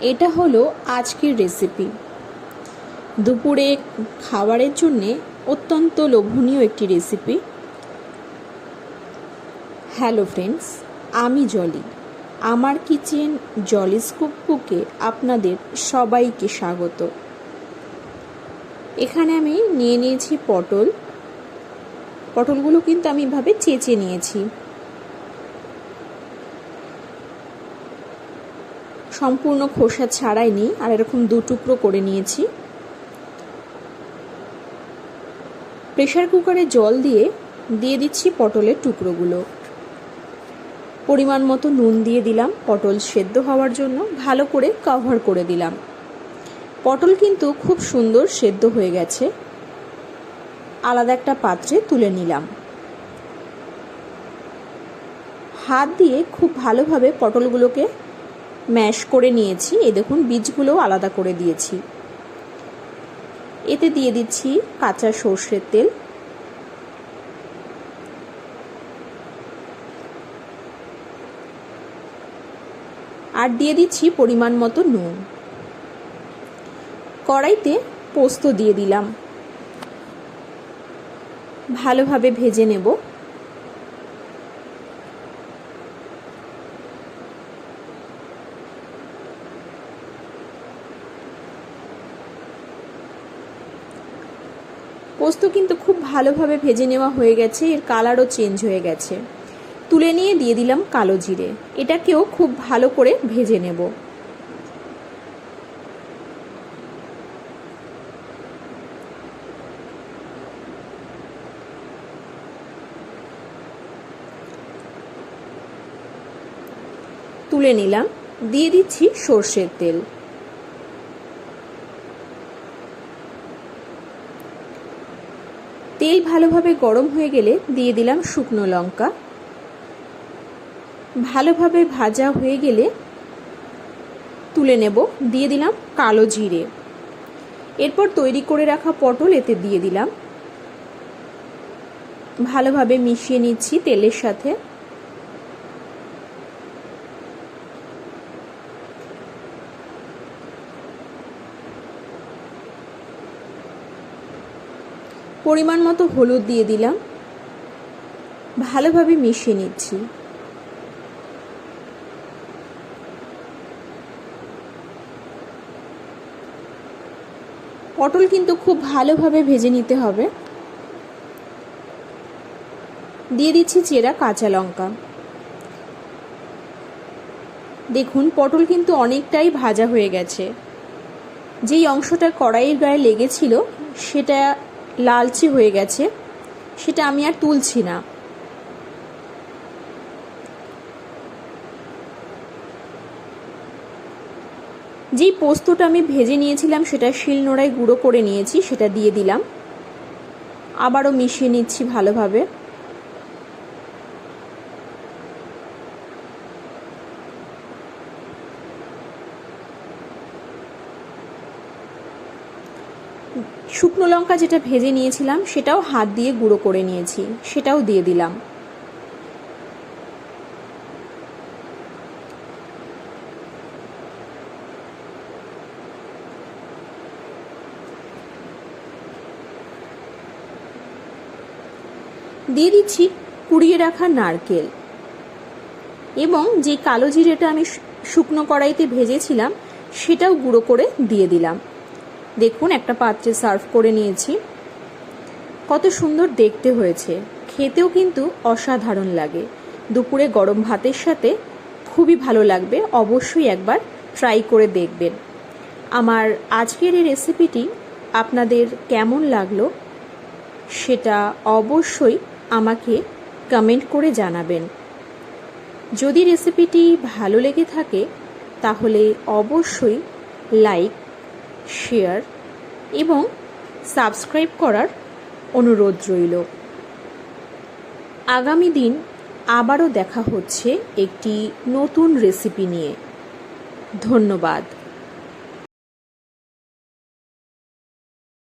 এটা হলো আজকের রেসিপি দুপুরে খাবারের জন্যে অত্যন্ত লোভনীয় একটি রেসিপি হ্যালো ফ্রেন্ডস আমি জলি আমার কিচেন জলি স্কুপ বুকে আপনাদের সবাইকে স্বাগত। এখানে আমি নিয়ে নিয়েছি পটল। পটলগুলো কিন্তু আমি এভাবে চেঁচে নিয়েছি। সম্পূর্ণ খোসা ছাড়াইনি, আর এরকম দু টুকরো করে নিয়েছি। প্রেশার কুকারে জল দিয়ে দিয়ে দিচ্ছি পটলের টুকরোগুলো। পরিমাণ মতো নুন দিয়ে দিলাম পটল সেদ্ধ হওয়ার জন্য, ভালো করে কভার করে দিলাম। পটল কিন্তু খুব সুন্দর সেদ্ধ হয়ে গেছে। আলাদা একটা পাত্রে তুলে নিলাম। হাত দিয়ে খুব ভালোভাবে পটলগুলোকে ম্যাশ করে নিয়েছি। এই দেখুন, বীজগুলোও আলাদা করে দিয়েছি। এতে দিয়ে দিচ্ছি কাঁচা সর্ষের তেল। আর দিয়ে দিচ্ছি পরিমাণ মতো নুন। কড়াইতে পোস্ত দিয়ে দিলাম। ভালোভাবে ভেজে নেব। পোস্ত কিন্তু খুব ভালোভাবে ভেজে নেওয়া হয়ে গেছে, এর কালারও চেঞ্জ হয়ে গেছে। তুলে নিয়ে দিয়ে দিলাম কালো জিরে। এটাকেও খুব ভালো করে ভেজে নেব। তুলে নিলাম। দিয়ে দিচ্ছি সর্ষের তেল। তেল ভালোভাবে গরম হয়ে গেলে দিয়ে দিলাম শুকনো লঙ্কা। ভালোভাবে ভাজা হয়ে গেলে তুলে নেব, দিয়ে দিলাম কালো জিরে। এরপর তৈরি করে রাখা পটল এতে দিয়ে দিলাম। ভালোভাবে মিশিয়ে নিচ্ছি তেলের সাথে। পরিমাণ মতো হলুদ দিয়ে দিলাম। ভালোভাবে মিশিয়ে নিচ্ছি। পটল কিন্তু খুব ভালোভাবে ভেজে নিতে হবে। দিয়ে দিচ্ছি চেরা কাঁচা লঙ্কা। দেখুন, পটল কিন্তু অনেকটাই ভাজা হয়ে গেছে। যেই অংশটা কড়াইয়ের গায়ে লেগেছিল, সেটা লালচে হয়ে গেছে, সেটা আমি আর তুলছি না। যেই পোস্তটা আমি ভেজে নিয়েছিলাম, সেটা শিলনোড়ায় গুঁড়ো করে নিয়েছি, সেটা দিয়ে দিলাম। আবারও মিশিয়ে নিচ্ছি ভালোভাবে। শুকনো লঙ্কা যেটা ভেজে নিয়েছিলাম, সেটাও হাত দিয়ে গুঁড়ো করে নিয়েছি, সেটাও দিয়ে দিলাম। দিয়ে দিচ্ছি কুড়িয়ে রাখা নারকেল। এবং যে কালো জিরেটা আমি শুকনো কড়াইতে ভেজেছিলাম, সেটাও গুঁড়ো করে দিয়ে দিলাম। দেখুন, একটা পাত্রে সার্ভ করে নিয়েছি। কত সুন্দর দেখতে হয়েছে। খেতেও কিন্তু অসাধারণ লাগে। দুপুরে গরম ভাতের সাথে খুবই ভালো লাগবে। অবশ্যই একবার ট্রাই করে দেখবেন। আমার আজকের এই রেসিপিটি আপনাদের কেমন লাগল সেটা অবশ্যই আমাকে কমেন্ট করে জানাবেন। যদি রেসিপিটি ভালো লেগে থাকে, তাহলে অবশ্যই লাইক শেয়ার এবং সাবস্ক্রাইব করার অনুরোধ রইল। আগামী দিন আবারও দেখা হচ্ছে একটি নতুন রেসিপি নিয়ে। ধন্যবাদ।